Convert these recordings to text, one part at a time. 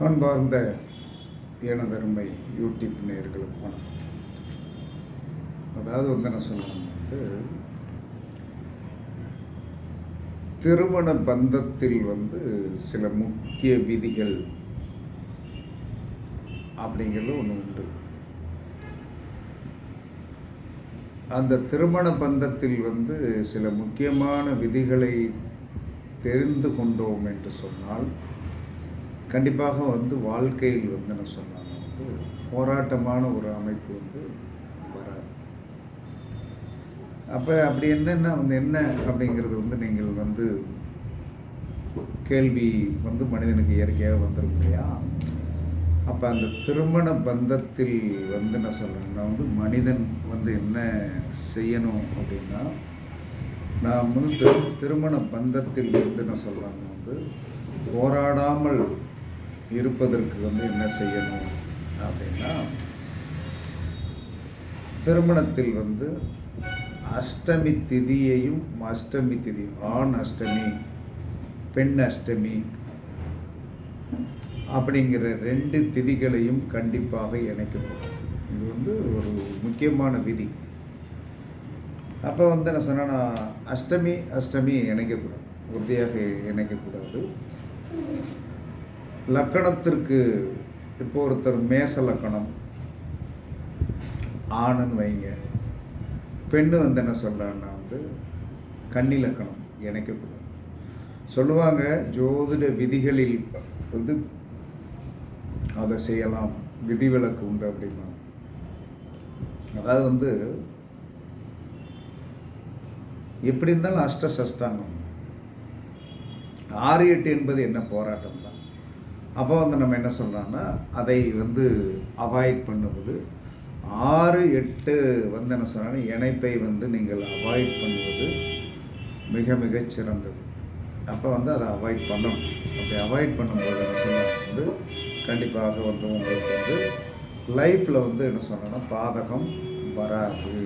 அன்பார்ந்த எனதருமை யூடியூப் நேயர்களுக்கு வணக்கம். அதாவது வந்து என்ன சொல்லணும் வந்து திருமண பந்தத்தில் வந்து சில முக்கிய விதிகள் அப்படிங்கிறது ஒன்று உண்டு. அந்த திருமண பந்தத்தில் வந்து சில முக்கியமான விதிகளை தெரிந்து கொண்டோம் என்று சொன்னால் கண்டிப்பாக வந்து வாழ்க்கையில் வந்து என்ன சொன்னாங்க வந்து போராட்டமான ஒரு அமைப்பு வந்து வராது. அப்போ அப்படி என்னென்ன வந்து என்ன அப்படிங்கிறது வந்து நீங்கள் வந்து கேள்வி வந்து மனிதனுக்கு இயற்கையாக வந்துடும் இல்லையா? அப்போ அந்த திருமண பந்தத்தில் வந்து என்ன சொல்கிறேன்னா வந்து மனிதன் வந்து என்ன செய்யணும் அப்படின்னா நான் வந்து திருமண பந்தத்தில் வந்து என்ன சொல்கிறாங்க வந்து போராடாமல் இருப்பதற்கு வந்து என்ன செய்யணும் அப்படின்னா திருமணத்தில் வந்து அஷ்டமி திதியையும் அஷ்டமி திதி ஆண் அஷ்டமி பெண் அஷ்டமி அப்படிங்கிற ரெண்டு திதிகளையும் கண்டிப்பாக இணைக்கப்படும் இது வந்து ஒரு முக்கியமான விதி. அப்போ வந்து என்ன சொன்னா அஷ்டமி அஷ்டமி இணைக்கக்கூடாது. உறுதியாக இணைக்கக்கூடாது. லக்கணத்திற்கு இப்போ ஒருத்தர் மேச லக்கணம். ஆணுன்னு வைங்க. பெண்ணு வந்து என்ன சொல்கிறான்னா வந்து கன்னி லக்கணம் இணைக்கக்கூடாது சொல்லுவாங்க ஜோதிட விதிகளில் வந்து அதை செய்யலாம் விதிவிலக்கு உண்டு அப்படின்னா அதாவது வந்து எப்படி இருந்தாலும் அஷ்ட சஷ்டாங்கம் ஆறு எட்டு என்பது என்ன போராட்டம் தான் அப்போ வந்து நம்ம என்ன சொல்கிறோன்னா அதை வந்து அவாய்ட் பண்ணுவது. ஆறு எட்டு வந்து என்ன சொல்கிறோன்னா இணைப்பை வந்து நீங்கள் அவாய்ட் பண்ணுவது மிக மிக சிறந்தது. அப்போ வந்து அதை அவாய்ட் பண்ணணும். அப்படி அவாய்ட் பண்ணும்போது என்ன சொன்னால் வந்து கண்டிப்பாக வந்து உங்களுக்கு வந்து லைஃப்பில் வந்து என்ன சொன்னோன்னா பாதகம் வராது.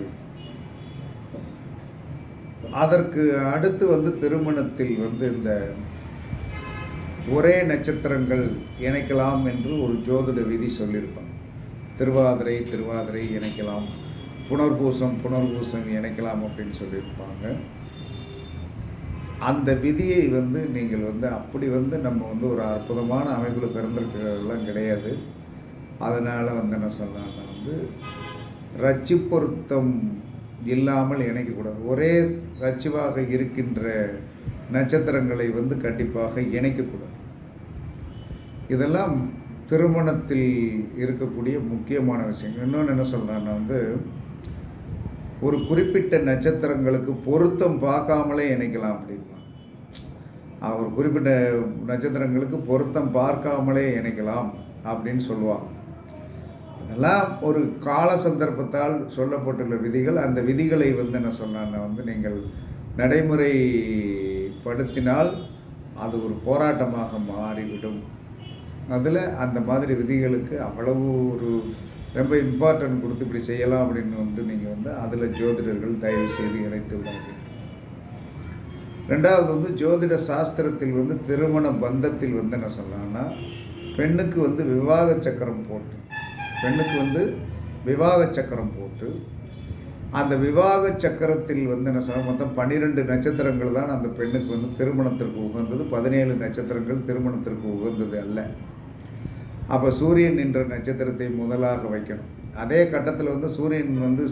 அதற்கு அடுத்து வந்து திருமணத்தில் வந்து இந்த ஒரே நட்சத்திரங்கள் இணைக்கலாம் என்று ஒரு ஜோதிட விதி சொல்லியிருப்பாங்க. திருவாதிரை திருவாதிரை இணைக்கலாம். புனர்பூசம் புனர்பூசம் இணைக்கலாம் அப்படின்னு சொல்லியிருப்பாங்க. அந்த விதியை வந்து நீங்கள் வந்து அப்படி வந்து நம்ம வந்து ஒரு அற்புதமான அமைப்பில் பிறந்திருக்கிறதெல்லாம் கிடையாது. அதனால் வந்து என்ன சொல்லலாம்னா வந்து ரச்சி பொருத்தம் இல்லாமல் இணைக்கக்கூடாது. ஒரே ரச்சிவாக இருக்கின்ற நட்சத்திரங்களை வந்து கண்டிப்பாக இணைக்கக்கூடாது. இதெல்லாம் திருமணத்தில் இருக்கக்கூடிய முக்கியமான விஷயங்கள். இன்னொன்று என்ன சொல்கிறேன்னா வந்து ஒரு குறிப்பிட்ட நட்சத்திரங்களுக்கு பொருத்தம் பார்க்காமலே இணைக்கலாம் அப்படின்னா அவர் ஒரு குறிப்பிட்ட நட்சத்திரங்களுக்கு பொருத்தம் பார்க்காமலே இணைக்கலாம் அப்படின்னு சொல்லுவாங்க. இதெல்லாம் ஒரு கால சந்தர்ப்பத்தால் சொல்லப்பட்டுள்ள விதிகள். அந்த விதிகளை வந்து என்ன சொன்னான்னா வந்து நீங்கள் நடைமுறை படுத்தினால் அது ஒரு போராட்டமாக மாறிவிடும். அதில் அந்த மாதிரி விதிகளுக்கு அவ்வளவு ஒரு ரொம்ப இம்பார்ட்டன்ட் கொடுத்து இப்படி செய்யலாம் அப்படின்னு வந்து நீங்கள் வந்து அதில் ஜோதிடர்கள் தயவு செய்து இணைத்து விடாதீங்க ரெண்டாவது வந்து ஜோதிட சாஸ்திரத்தில் வந்து திருமண பந்தத்தில் வந்து என்ன சொல்லலாம்னா பெண்ணுக்கு வந்து விவாக சக்கரம் போட்டு பெண்ணுக்கு வந்து விவாக சக்கரம் போட்டு அந்த விவாக சக்கரத்தில் வந்து என்ன சொல்ல மொத்தம் பன்னிரெண்டு நட்சத்திரங்கள் தான் அந்த பெண்ணுக்கு வந்து திருமணத்திற்கு உகந்தது. பதினேழு நட்சத்திரங்கள் திருமணத்திற்கு உகந்தது அல்ல. அப்போ சூரியன் என்ற நட்சத்திரத்தை முதலாக வைக்கணும். அதே கட்டத்தில் வந்து சூரியன் வந்து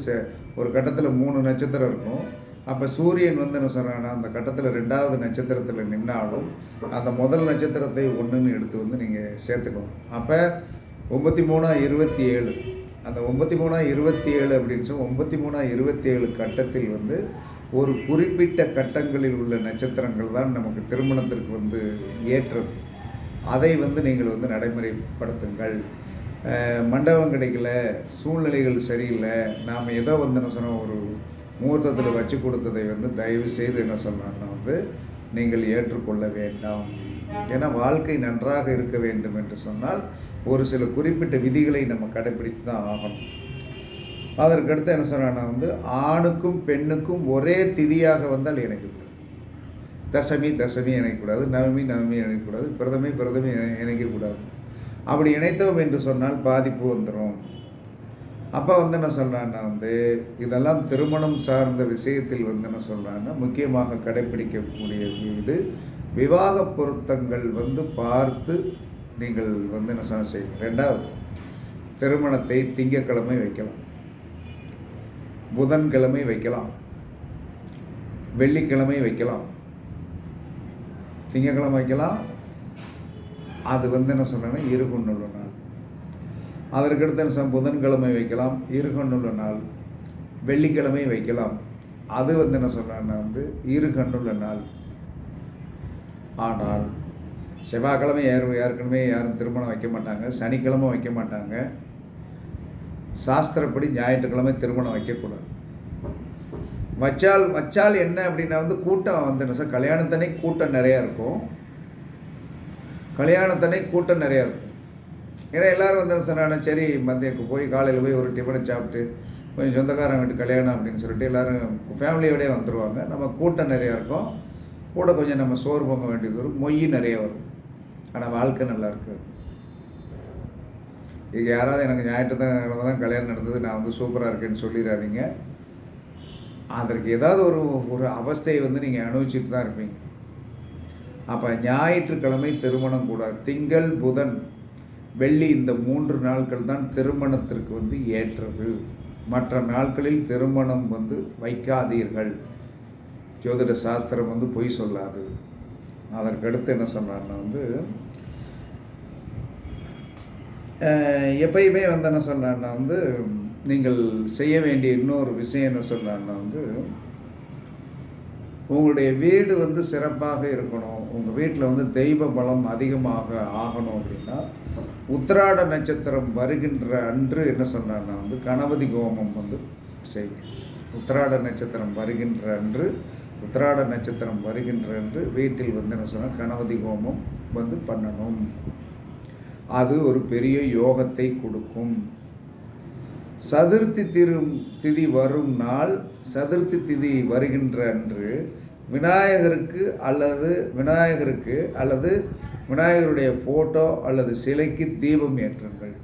ஒரு கட்டத்தில் மூணு நட்சத்திரம் இருக்கும். அப்போ சூரியன் வந்து என்ன சொல்கிறாங்கன்னா அந்த கட்டத்தில் ரெண்டாவது நட்சத்திரத்தில் நின்னாலும் அந்த முதல் நட்சத்திரத்தை ஒன்றுன்னு எடுத்து வந்து நீங்கள் சேர்த்துக்கணும். அப்போ ஒம்பத்தி மூணா இருபத்தி ஏழு. அந்த ஒம்பத்தி மூணா இருபத்தி ஏழு அப்படின்னு சொல்லி ஒம்பத்தி மூணா இருபத்தி ஏழு கட்டத்தில் வந்து ஒரு குறிப்பிட்ட கட்டங்களில் உள்ள நட்சத்திரங்கள் தான் நமக்கு திருமணத்திற்கு வந்து ஏற்றது. அதை வந்து நீங்கள் வந்து நடைமுறைப்படுத்துங்கள். மண்டபம் கிடைக்கல சூழ்நிலைகள் சரியில்லை நாம் ஏதோ வந்து என்ன சொன்னோம் ஒரு முகூர்த்தத்தில் வச்சு கொடுத்ததை வந்து தயவு செய்து என்ன சொன்னோம்னா வந்து நீங்கள் ஏற்றுக்கொள்ள வேண்டாம். ஏன்னா வாழ்க்கை நன்றாக இருக்க வேண்டும் என்று சொன்னால் ஒரு சில குறிப்பிட்ட விதிகளை நம்ம கடைப்பிடித்து தான் ஆகணும். அதற்கடுத்து என்ன சொன்னான்னா வந்து ஆணுக்கும் பெண்ணுக்கும் ஒரே திதியாக வந்தால் இணைக்கக்கூடாது. தசமி தசமி இணைக்கக்கூடாது. நவமி நவமி இணைக்கக்கூடாது. பிரதமை பிரதமி இணைக்கக்கூடாது. அப்படி இணைத்தோம் என்று சொன்னால் பாதிப்பு வந்துடும் அப்போ வந்து என்ன சொல்கிறான்னா வந்து இதெல்லாம் திருமணம் சார்ந்த விஷயத்தில் வந்து என்ன சொல்கிறான்னா முக்கியமாக கடைப்பிடிக்கக்கூடிய இது விவாக பொருத்தங்கள் வந்து பார்த்து நீங்கள் வந்து என்ன சொன்ன ரெண்டாவது திருமணத்தை திங்கக்கிழமை வைக்கலாம். புதன்கிழமை வைக்கலாம். வெள்ளிக்கிழமை வைக்கலாம். திங்கக்கிழமை வைக்கலாம். அது வந்து என்ன சொன்னேன்னா இருகுண்ணுள்ள நாள். அதற்கடுத்து என்ன சொல்ல- புதன்கிழமை வைக்கலாம் இருகண்ணுள்ள நாள். வெள்ளிக்கிழமை வைக்கலாம். அது வந்து என்ன சொல்கிறேன்னா வந்து இருகண்ணுள்ள நாள். ஆனால் செவ்வாய்க்கிழமை யாரும் ஏற்கனவே யாரும் திருமணம் வைக்க மாட்டாங்க. சனிக்கிழமை வைக்க மாட்டாங்க. சாஸ்திரப்படி ஞாயிற்றுக்கிழமை திருமணம் வைக்கக்கூடாது. வச்சால் வச்சால் என்ன அப்படின்னா வந்து கூட்டம் வந்து சார். கல்யாணத்தனை கூட்டம் நிறையா இருக்கும். கல்யாணத்தனை கூட்டம் நிறையா இருக்கும். ஏன்னா எல்லோரும் வந்து சொன்னாங்க சரி மதியம் போய் காலையில் போய் ஒரு டிஃபனை சாப்பிட்டு கொஞ்சம் சொந்தக்காரங்க வீட்டு கல்யாணம் அப்படின்னு சொல்லிட்டு எல்லோரும் ஃபேமிலியோடய வந்துடுவாங்க நம்ம கூட்டம் நிறையா இருக்கும். கூட கொஞ்சம் நம்ம சோறு பொங்க வேண்டியது வரும். மொய் நிறைய வரும். ஆனால் வாழ்க்கை நல்லா இருக்காது இது யாராவது எனக்கு ஞாயிற்றுக்கிழமை தான் கல்யாணம் நடந்தது நான் வந்து சூப்பராக இருக்கேன்னு சொல்லிடாதீங்க. அதற்கு ஏதாவது ஒரு ஒரு அவஸ்தையை வந்து நீங்கள் அனுபவிச்சுட்டு தான் இருப்பீங்க. அப்போ ஞாயிற்றுக்கிழமை திருமணம் கூடாது திங்கள் புதன் வெள்ளி இந்த மூன்று நாட்கள் தான் திருமணத்திற்கு வந்து ஏற்றது. மற்ற நாட்களில் திருமணம் வந்து வைக்காதீர்கள். ஜோதிட சாஸ்திரம் வந்து பொய் சொல்லாது. அதற்கடுத்து என்ன சொன்னார்னா வந்து எப்பயுமே வந்து என்ன சொன்னார்னா வந்து நீங்கள் செய்ய வேண்டிய இன்னொரு விஷயம் என்ன சொன்னார்னா வந்து உங்களுடைய வீடு வந்து சிறப்பாக இருக்கணும். உங்கள் வீட்டில் வந்து தெய்வ பலம் அதிகமாக ஆகணும் அப்படின்னா உத்திராட நட்சத்திரம் வருகின்ற அன்று என்ன சொன்னார்னா வந்து கணபதி கோமம் வந்து செய்யுங்க. உத்திராட நட்சத்திரம் வருகின்ற அன்று உத்திராட நட்சத்திரம் வருகின்ற அன்று வீட்டில் வந்து என்ன சொன்னால் கணபதி ஹோமம் வந்து பண்ணணும். அது ஒரு பெரிய யோகத்தை கொடுக்கும். சதுர்த்தி திரு திதி வரும் நாள் சதுர்த்தி திதி வருகின்ற அன்று விநாயகருக்கு அல்லது விநாயகருக்கு அல்லது விநாயகருடைய ஃபோட்டோ அல்லது சிலைக்கு தீபம் ஏற்றுங்கள்.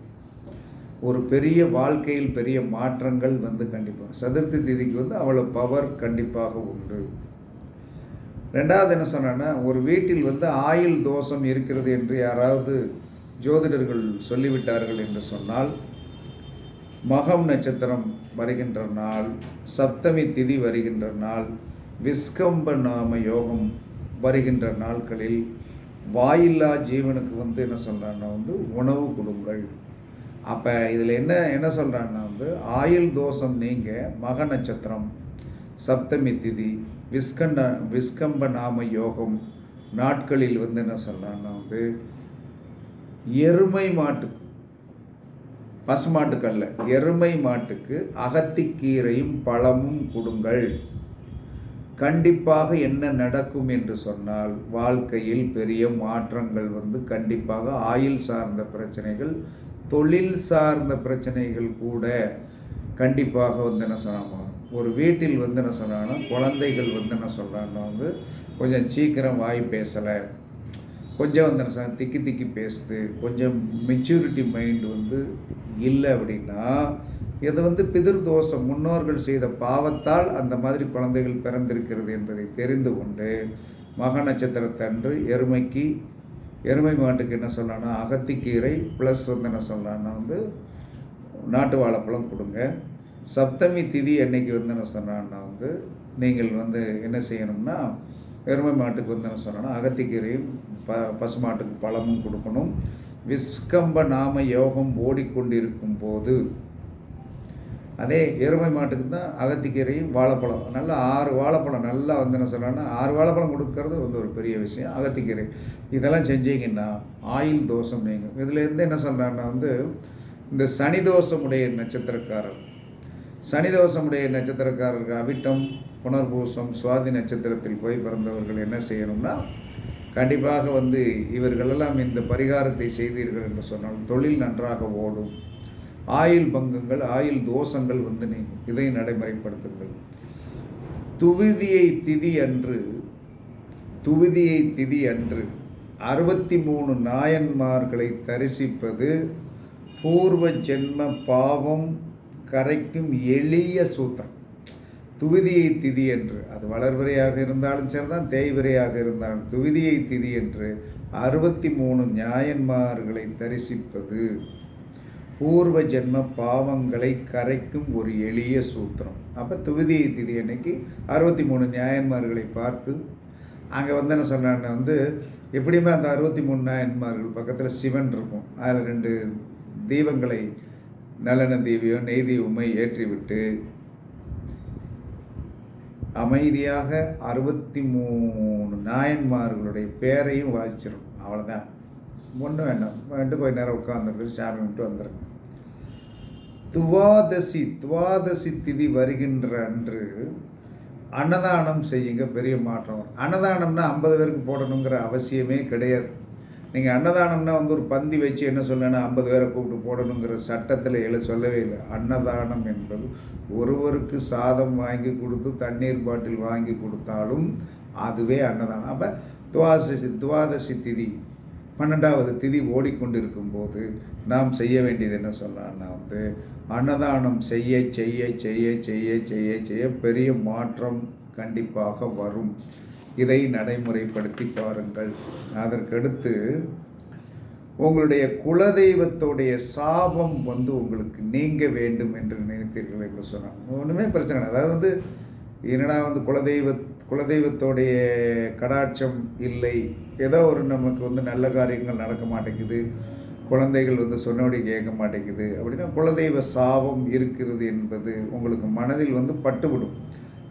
ஒரு பெரிய வாழ்க்கையில் பெரிய மாற்றங்கள் வந்து கண்டிப்பாக சதுர்த்தி திதிக்கு வந்து அவ்வளோ பவர் கண்டிப்பாக உண்டு. ரெண்டாவது என்ன சொன்னேன்னா ஒரு வீட்டில் வந்து ஆயில் தோஷம் இருக்கிறது என்று யாராவது ஜோதிடர்கள் சொல்லிவிட்டார்கள் என்று சொன்னால் மகம் நட்சத்திரம் வருகின்ற நாள் சப்தமி திதி வருகின்ற நாள் விஸ்கம்ப நாம யோகம் வருகின்ற நாட்களில் வாயில்லா ஜீவனுக்கு வந்து என்ன சொல்கிறான்னா வந்து உணவு கொடுங்கள். அப்போ இதில் என்ன என்ன சொல்கிறான்னா வந்து ஆயுள் தோஷம் நீங்க மக நட்சத்திரம் சப்தமி திதி விஸ்கண்ட விஸ்கம்ப நாம யோகம் நாட்களில் வந்து என்ன சொல்கிறான்னா வந்து எருமை மாட்டுக்கு. பசுமாட்டுக்கல்ல எருமை மாட்டுக்கு அகத்திக்கீரையும் பழமும் கொடுங்கள். கண்டிப்பாக என்ன நடக்கும் என்று சொன்னால் வாழ்க்கையில் பெரிய மாற்றங்கள் வந்து கண்டிப்பாக ஆயுள் சார்ந்த பிரச்சனைகள் தொழில் சார்ந்த பிரச்சனைகள் கூட கண்டிப்பாக வந்து என்ன சொன்னாங்க? ஒரு வீட்டில் வந்து என்ன சொன்னாங்கன்னா குழந்தைகள் வந்து என்ன சொல்கிறாங்கன்னா வந்து கொஞ்சம் சீக்கிரம் வாய் பேசலை. கொஞ்சம் வந்து என்ன திக்கி திக்கி பேசுது. கொஞ்சம் மெச்சூரிட்டி மைண்ட் வந்து இல்லை அப்படின்னா இது வந்து பிதிர் தோஷம். முன்னோர்கள் செய்த பாவத்தால் அந்த மாதிரி குழந்தைகள் பிறந்திருக்கிறது என்பதை தெரிந்து கொண்டு மக நட்சத்திரத்தன்று எருமைக்கு எருமை மாட்டுக்கு என்ன சொல்லலாம்னா அகத்திக்கீரை ப்ளஸ் வந்து என்ன சொல்லலாம்னா வந்து நாட்டு வாழைப்பழம் கொடுங்க. சப்தமி திதி அன்னைக்கு வந்து என்ன சொன்னான்னா வந்து நீங்கள் வந்து என்ன செய்யணும்னா எருமை மாட்டுக்கு வந்து என்ன சொன்னோன்னா அகத்திக்கீரையும் ப பசுமாட்டுக்கு பழமும் கொடுக்கணும். விஸ்கம்ப நாம யோகம் ஓடிக்கொண்டிருக்கும் போது அதே எருமை மாட்டுக்கு தான் அகத்திக்கீரையும் வாழைப்பழம். நல்லா ஆறு வாழைப்பழம் நல்லா வந்து என்ன சொல்கிறேன்னா ஆறு வாழைப்பழம் கொடுக்கறது வந்து ஒரு பெரிய விஷயம் அகத்திக்கீரை. இதெல்லாம் செஞ்சீங்கன்னா ஆயில் தோஷம் நீங்கும். இதுல இருந்து என்ன சொல்கிறாங்கன்னா வந்து இந்த சனி தோஷமுடைய நட்சத்திரக்காரர் சனி தோஷமுடைய நட்சத்திரக்காரர்கள் அவிட்டம் புனர்பூசம் சுவாதி நட்சத்திரத்தில் போய் பிறந்தவர்கள் என்ன செய்யணும்னா கண்டிப்பாக வந்து இவர்களெல்லாம் இந்த பரிகாரத்தை செய்தீர்கள் என்று சொன்னால் தொழில் நன்றாக ஓடும். ஆயில் பங்கங்கள் ஆயில் தோஷங்கள் வந்து நீங்கும். இதை நடைமுறைப்படுத்துங்கள். துவிதியை திதி அன்று துவிதியை திதி அன்று அறுபத்தி மூணு நாயன்மார்களை தரிசிப்பது பூர்வ ஜென்ம பாவம் கரைக்கும் எளிய சூத்திரம். துவிதியை திதி என்று அது வளர்வரையாக இருந்தாலும் சரிதான் தேய்வரையாக இருந்தாலும் துவிதியை திதி என்று அறுபத்தி மூணு நியாயன்மார்களை தரிசிப்பது. பூர்வ ஜென்ம பாவங்களை கரைக்கும் ஒரு எளிய சூத்திரம். அப்போ துவிதியை திதி அன்னைக்கு அறுபத்தி மூணு நியாயன்மார்களை பார்த்து அங்கே வந்து என்ன சொன்னான்னு வந்து எப்படியுமே அந்த அறுபத்தி மூணு நாயன்மார்கள் பக்கத்தில் சிவன் இருக்கும். அதில் ரெண்டு தீபங்களை நலன தீபியோ நெய் தீபமை ஏற்றிவிட்டு அமைதியாக அறுபத்தி மூணு நாயன்மார்களுடைய பேரையும் வாசிச்சிடும் அவ்வளோதான் ஒன்றும் வேண்டாம். ரெண்டு போய் நேரம் உட்காந்துருக்கு சாமி விட்டு வந்துடுங்க துவாதசி துவாதசி திதி வருகின்ற அன்று அன்னதானம் செய்யுங்க. பெரிய மாற்றம் வரும். அன்னதானம்னா ஐம்பது பேருக்கு போடணுங்கிற அவசியமே கிடையாது. நீங்கள் அன்னதானம்னா வந்து ஒரு பந்தி வச்சு என்ன சொல்லணும்னா ஐம்பது பேரை கூப்பிட்டு போடணுங்கிற சட்டத்தில் எழு சொல்லவே இல்லை. அன்னதானம் என்பது ஒருவருக்கு சாதம் வாங்கி கொடுத்து தண்ணீர் பாட்டில் வாங்கி கொடுத்தாலும் அதுவே அன்னதானம். அப்போ துவாதசி துவாதசி திதி பன்னெண்டாவது திதி ஓடிக்கொண்டிருக்கும் போது நாம் செய்ய வேண்டியது என்ன சொல்லலாம்னா வந்து அன்னதானம் செய்ய செய்ய செய்ய செய்ய செய்ய செய்ய பெரிய மாற்றம் கண்டிப்பாக வரும். இதை நடைமுறைப்படுத்தி பாருங்கள். அதற்கடுத்து உங்களுடைய குலதெய்வத்தோடைய சாபம் வந்து உங்களுக்கு நீங்க வேண்டும் என்று நினைத்தீர்கள் என்று சொன்னாங்க. ஒன்றுமே பிரச்சனை இல்லை. அதாவது வந்து என்னடா வந்து குலதெய்வ குலதெய்வத்தோடைய கடாட்சம் இல்லை. ஏதோ ஒரு நமக்கு வந்து நல்ல காரியங்கள் நடக்க மாட்டேங்குது. குழந்தைகள் வந்து சொன்னபடி கேட்க மாட்டேங்குது. அப்படின்னா குலதெய்வ சாபம் இருக்கிறது என்பது உங்களுக்கு மனதில் வந்து பட்டுவிடும்.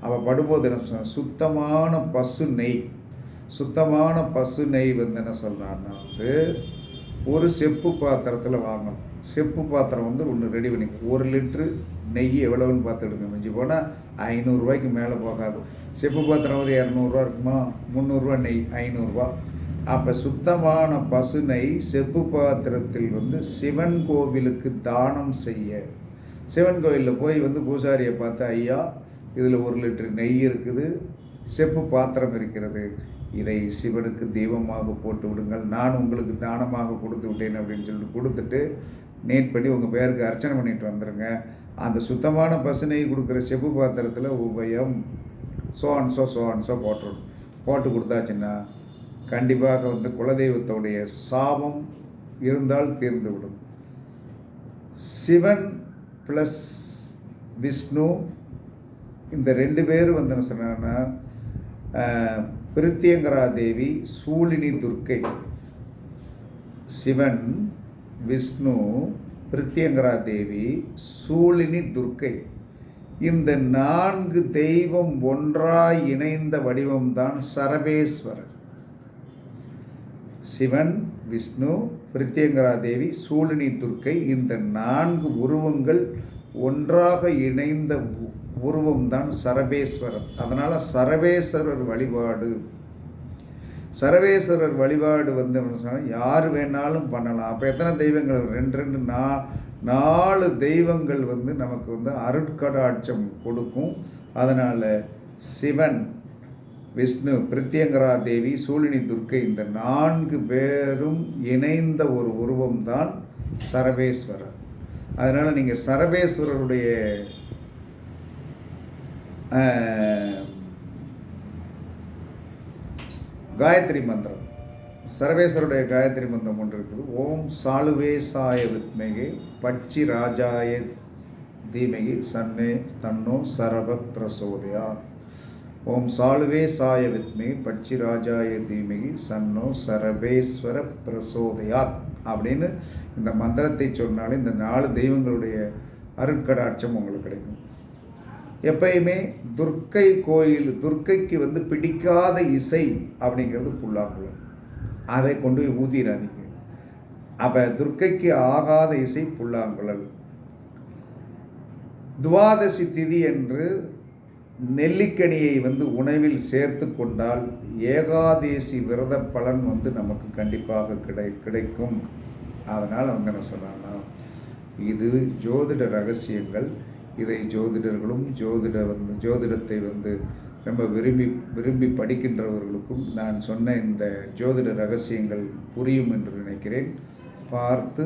அவள் படும்போது என்ன சொன்ன சுத்தமான பசு நெய். சுத்தமான பசு நெய் வந்து என்ன சொல்கிறான்னா வந்து ஒரு செப்பு பாத்திரத்தில் வாங்கணும். செப்பு பாத்திரம் வந்து ஒன்று ரெடி பண்ணி ஒரு லிட்ரு நெய் எவ்வளோன்னு பார்த்துடுங்க. மிஞ்சி போனால் ஐநூறுரூவாய்க்கு மேலே போகாது. செப்பு பாத்திரம் ஒரு இரநூறுவா இருக்குமா? முந்நூறுரூவா நெய் ஐநூறுரூவா அப்போ சுத்தமான பசு நெய் செப்பு பாத்திரத்தில் வந்து சிவன் கோவிலுக்கு தானம் செய்ய. சிவன் கோவிலில் போய் வந்து பூசாரியை பார்த்து ஐயா இதில் ஒரு லிட்டர் நெய் இருக்குது செப்பு பாத்திரம் இருக்கிறது. இதை சிவனுக்கு தெய்வமாக போட்டு விடுங்கள். நான் உங்களுக்கு தானமாக கொடுத்து விட்டேன் அப்படின்னு சொல்லிட்டு கொடுத்துட்டு நேட் பண்ணி உங்கள் பேருக்கு அர்ச்சனை பண்ணிட்டு வந்துடுங்க அந்த சுத்தமான பசுனை கொடுக்குற செப்பு பாத்திரத்தில் உபயம் சோன்சோ சோன்சோ போட்டுரும் போட்டு கொடுத்தாச்சுன்னா கண்டிப்பாக வந்து குலதெய்வத்தோடைய சாபம் இருந்தால் தீர்ந்து விடும் சிவன் ப்ளஸ் விஷ்ணு இந்த ரெண்டு பேரும் வந்து என்ன சொன்னாங்கன்னா பிரித்தியங்கரா தேவி சூழினி துர்க்கை சிவன் விஷ்ணு பிரித்தியங்கரா தேவி சூழினி துர்க்கை. இந்த நான்கு தெய்வம் ஒன்றாய் இணைந்த வடிவம்தான் சரபேஸ்வரர். சிவன் விஷ்ணு பிரித்தியங்கரா தேவி சூழினி துர்க்கை இந்த நான்கு உருவங்கள் ஒன்றாக இணைந்த உருவம்தான் சரபேஸ்வரர். அதனால் சரவேஸ்வரர் வழிபாடு. சரவேஸ்வரர் வழிபாடு வந்து என்ன யார் வேணாலும் பண்ணலாம். அப்போ எத்தனை தெய்வங்கள்? ரெண்டு ரெண்டு நா நாலு தெய்வங்கள் வந்து நமக்கு வந்து அருட்கடாட்சம் கொடுக்கும். அதனால் சிவன் விஷ்ணு பிரித்தியங்கரா தேவி சூழினி துர்க்கை இந்த நான்கு பேரும் இணைந்த ஒரு உருவம்தான் சரவேஸ்வரர் அதனால் நீங்கள் சரவேஸ்வரருடைய காயத்ரி மந்திரம். சர்வேஸ்வருடைய காயத்ரி மந்திரம் ஒன்று இருக்குது. ஓம் சாலுவேசாய வித்மகே பட்சி ராஜாய தீமகி சன்னே தன்னோ சரப பிரசோதயா. ஓம் சாலுவேசாய வித்மகி பட்சி ராஜாய தீமகி சன்னோ சரபேஸ்வர பிரசோதயாத் அப்படின்னு இந்த மந்திரத்தை சொன்னாலே இந்த நாலு தெய்வங்களுடைய அருட்கடாட்சம் உங்களுக்கு கிடைக்கும். எப்பயுமே துர்க்கை கோயில் துர்க்கைக்கு வந்து பிடிக்காத இசை அப்படிங்கிறது புல்லாங்குழல். அதை கொண்டு போய் ஊதிடாதீங்க அப்போ துர்க்கைக்கு ஆகாத இசை புல்லாங்குழல். துவாதசி திதி என்று நெல்லிக்கனியை வந்து உணவில் சேர்த்து கொண்டால் ஏகாதேசி விரத பலன் வந்து நமக்கு கண்டிப்பாக கிடை கிடைக்கும். அதனால் அவங்க என்ன சொன்னாங்கன்னா இது ஜோதிட ரகசியங்கள். இதை ஜோதிடர்களும் ஜோதிட வந்து ஜோதிடத்தை வந்து ரொம்ப விரும்பி விரும்பி படிக்கின்றவர்களுக்கும் நான் சொன்ன இந்த ஜோதிட ரகசியங்கள் புரியும் என்று நினைக்கிறேன். பார்த்து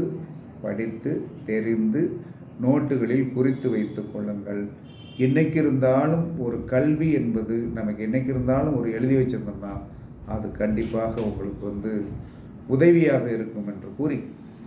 படித்து தெரிந்து நோட்டுகளில் குறித்து வைத்து கொள்ளுங்கள். என்னைக்கு இருந்தாலும் ஒரு கல்வி என்பது நமக்கு என்னைக்கு இருந்தாலும் ஒரு எழுதி வச்சிருந்தோம்னா அது கண்டிப்பாக உங்களுக்கு வந்து உதவியாக இருக்கும் என்று கூறி